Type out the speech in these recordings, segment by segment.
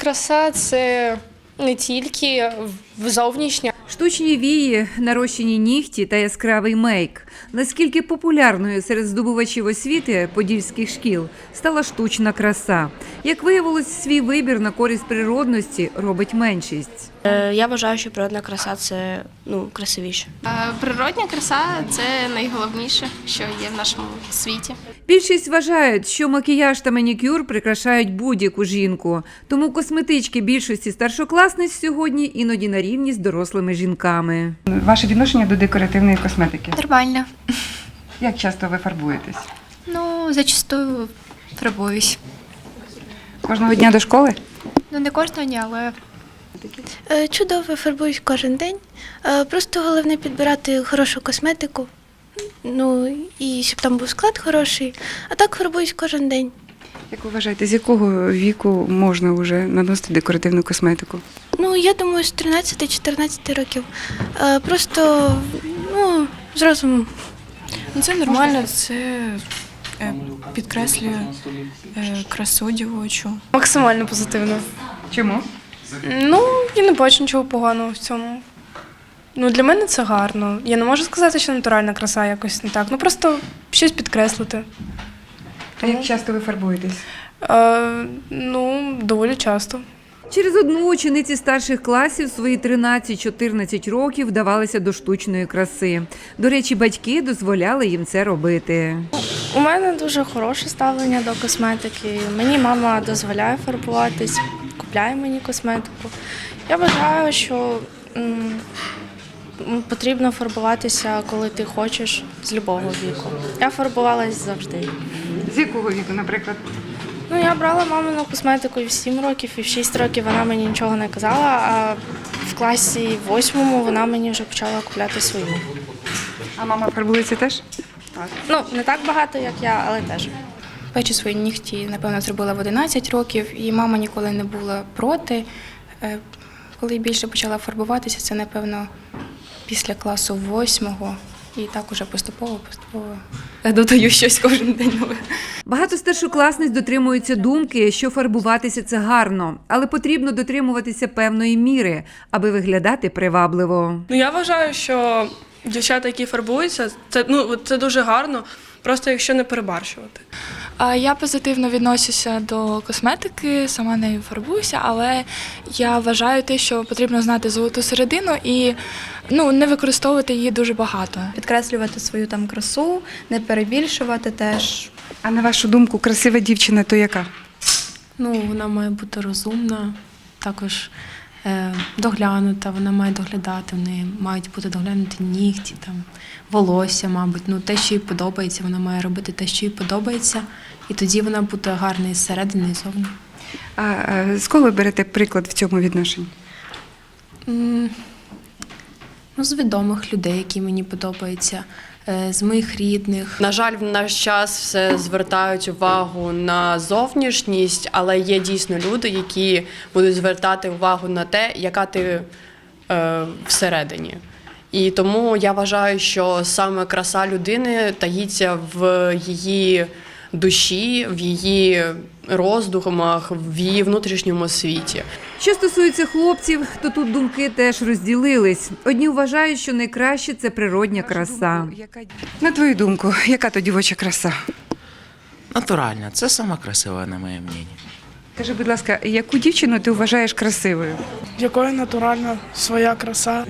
краса це не тільки зовнішня, Штучні вії, нарощені нігті та яскравий мейк. Наскільки популярною серед здобувачів освіти подільських шкіл стала штучна краса. Як виявилось, свій вибір на користь природності робить меншість. Е, Я вважаю, що природна краса це ну, красивіше. Е, Природня краса це найголовніше, що є в нашому світі. Більшість вважають, що макіяж та манікюр прикрашають будь-яку жінку. Тому косметички більшості старшокласниць сьогодні іноді на рівні з дорослими жінками. Ваше відношення до декоративної косметики. Нормально. Як часто ви фарбуєтесь? Ну, зачастую фарбуюсь. Кожного дня до школи? Ну, не кожного дня, але Е, Чудово фарбуюсь кожен день. Е, Просто головне підбирати хорошу косметику. Ну і щоб там був склад хороший. А так фарбуюсь кожен день. Як ви вважаєте, з якого віку можна вже наносити декоративну косметику? Ну, я думаю, з 13-14 років. Е, Просто ну, з розумом. Ну, це нормально, це е, підкреслює е, красу дівочу. максимально позитивно. Чому? Ну, я не бачу нічого поганого в цьому. Ну, для мене це гарно. Я не можу сказати, що натуральна краса якось не так. Ну просто щось підкреслити. А як часто ви фарбуєтесь? Е, ну, доволі часто. Через одну учениці старших класів свої 13-14 років вдавалися до штучної краси. До речі, батьки дозволяли їм це робити. У мене дуже хороше ставлення до косметики. Мені мама дозволяє фарбуватись, купляє мені косметику. Я вважаю, що потрібно фарбуватися, коли ти хочеш, з любого віку. Я фарбувалась завжди. З якого віку, наприклад? Ну, я брала мамину косметику і в 7 років, і в 6 років вона мені нічого не казала, а в класі восьмому вона мені вже почала купляти свою. А мама фарбується теж? Ну, не так багато, як я, але теж. Перші свої нігті, напевно, зробила в 11 років, і мама ніколи не була проти. Е, Коли більше почала фарбуватися, це, напевно, після класу восьмого. І так уже поступово, поступово додаю щось кожен день нове. Багато старшокласниць дотримуються думки, що фарбуватися це гарно, але потрібно дотримуватися певної міри, аби виглядати привабливо. Ну я вважаю, що дівчата, які фарбуються, це ну це дуже гарно, просто якщо не перебарщувати. Я позитивно відносюся до косметики, сама нею фарбуюся, але я вважаю те, що потрібно знати золоту середину і ну, не використовувати її дуже багато. підкреслювати свою там красу, не перебільшувати теж. А на вашу думку, красива дівчина то яка? Ну, вона має бути розумна, також доглянута, вона має доглядати, в неї мають бути доглянуті нігті, там, волосся, мабуть. Ну, те, що їй подобається, вона має робити те, що їй подобається, і тоді вона буде гарна і зсередини, і зовні. А, а з кого ви берете приклад в цьому відношенні? Ну, з відомих людей, які мені подобаються, е, з моїх рідних. На жаль, в наш час все звертають увагу на зовнішність, але є дійсно люди, які будуть звертати увагу на те, яка ти е, всередині. І тому я вважаю, що саме краса людини таїться в її душі, в її роздумах, в її внутрішньому світі. Що стосується хлопців, то тут думки теж розділились. Одні вважають, що найкраще це природня краса. На твою думку, яка то дівоча краса? Натурально, це сама красива, на моє мнение. Скажи, будь ласка, яку дівчину ти вважаєш красивою? Якою натуральна своя краса?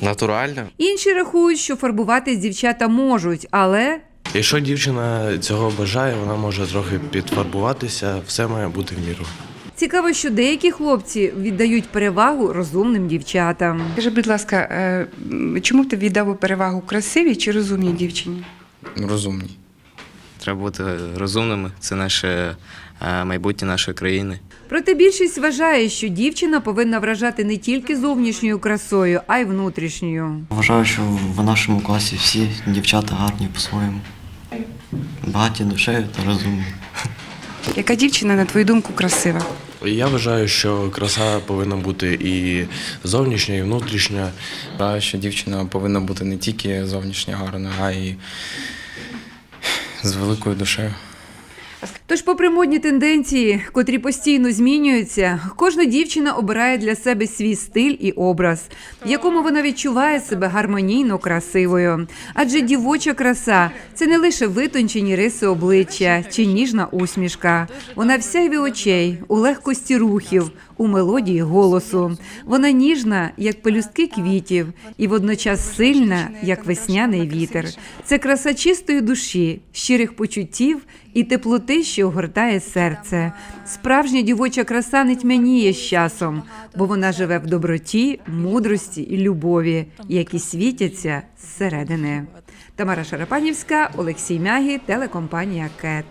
Натурально. Інші рахують, що фарбуватись дівчата можуть, але Якщо дівчина цього бажає, вона може трохи підфарбуватися, все має бути в міру. цікаво, що деякі хлопці віддають перевагу розумним дівчатам. Скажи, будь ласка, е, чому б ти віддав перевагу красивій чи розумній дівчині? Розумні. Треба бути розумними. Це наше е, майбутнє нашої країни. Проте більшість вважає, що дівчина повинна вражати не тільки зовнішньою красою, а й внутрішньою. Вважаю, що в нашому класі всі дівчата гарні по-своєму. Багаті душею та розумні. Яка дівчина, на твою думку, красива? Я вважаю, що краса повинна бути і зовнішня, і внутрішня. Вважаю, що дівчина повинна бути не тільки зовнішня гарна, а й з великою душею. Тож, попри модні тенденції, котрі постійно змінюються, кожна дівчина обирає для себе свій стиль і образ, в якому вона відчуває себе гармонійно красивою. Адже дівоча краса це не лише витончені риси обличчя чи ніжна усмішка. Вона в сяйві очей, у легкості рухів, у мелодії голосу. Вона ніжна, як пелюстки квітів, і водночас сильна, як весняний вітер. Це краса чистої душі, щирих почуттів і теплоти, що огортає серце. Справжня дівоча краса не тьмяніє з часом, бо вона живе в доброті, мудрості і любові, які світяться зсередини. Тамара Шарапанівська, Олексій Мягі, телекомпанія Кет.